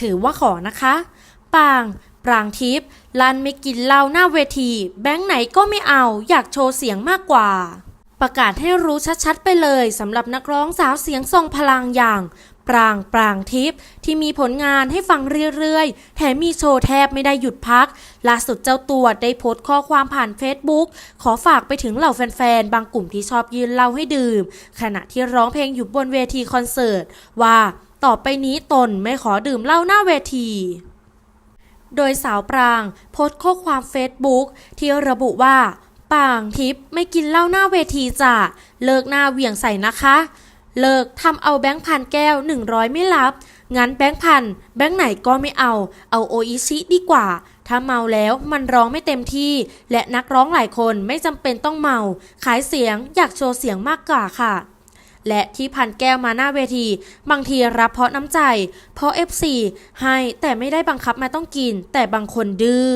ถือว่าขอนะคะ ปาง ปรางทิพย์ลันไม่กินเหล้าหน้าเวที แบงค์ไหนก็ไม่เอา อยากโชว์เสียงมากกว่า ประกาศให้รู้ชัดๆไปเลยสำหรับนักร้องสาวเสียงทรงพลังอย่าง ปรางปรางทิพย์ที่มีผลงานให้ฟังเรื่อยๆ แถมมีโชว์แทบไม่ได้หยุดพัก ล่าสุดเจ้าตัวได้โพสต์ข้อความผ่านเฟซบุ๊กขอฝากไปถึงเหล่าแฟนๆ บางกลุ่มที่ชอบยืนเหล้าให้ดื่ม ขณะที่ร้องเพลงอยู่บนเวทีคอนเสิร์ตว่า ต่อไปนี้ตนไม่ขอดื่มเหล้าหน้าเวที โดยสาวปรางโพสต์ข้อความเฟซบุ๊กที่ระบุว่า ปางทิพย์ไม่กินเหล้าหน้าเวทีจ้ะเลิกหน้าเหวี่ยงใส่นะคะ เลิกทำเอาแบงค์พันแก้ว 100 ไม่รับ งั้นแบงค์พันแบงค์ไหนก็ไม่เอา เอาโออิชิดีกว่าถ้าเมาแล้วมันร้องไม่เต็มที่ และนักร้องหลายคนไม่จำเป็นต้องเมา ขายเสียงอยากโชว์เสียงมากกว่าค่ะ และที่พันแก้วมาหน้าเวที บางทีรับเพราะน้ำใจ เพราะ FC ให้แต่ไม่ได้บังคับมาต้องกิน แต่บางคนดื้อ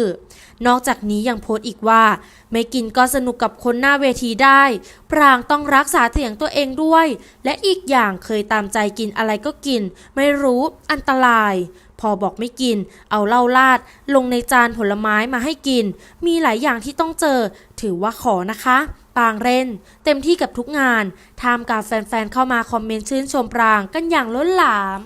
นอกจากนี้ยังโพสต์อีกว่า ไม่กินก็สนุกกับคนหน้าเวทีได้ ปรางต้องรักษาเสียงตัวเองด้วย และอีกอย่างเคยตามใจกินอะไรก็กิน ไม่รู้อันตราย พอบอกไม่กิน เอาเหล้าลาด ลงในจานผลไม้มาให้กิน มีหลายอย่างที่ต้องเจอ ถือว่าขอนะคะปางเล่น เต็มที่กับทุกงานท่ามกลางแฟนๆเข้ามาคอมเมนต์ชื่นชมปรางกันอย่างล้นหลาม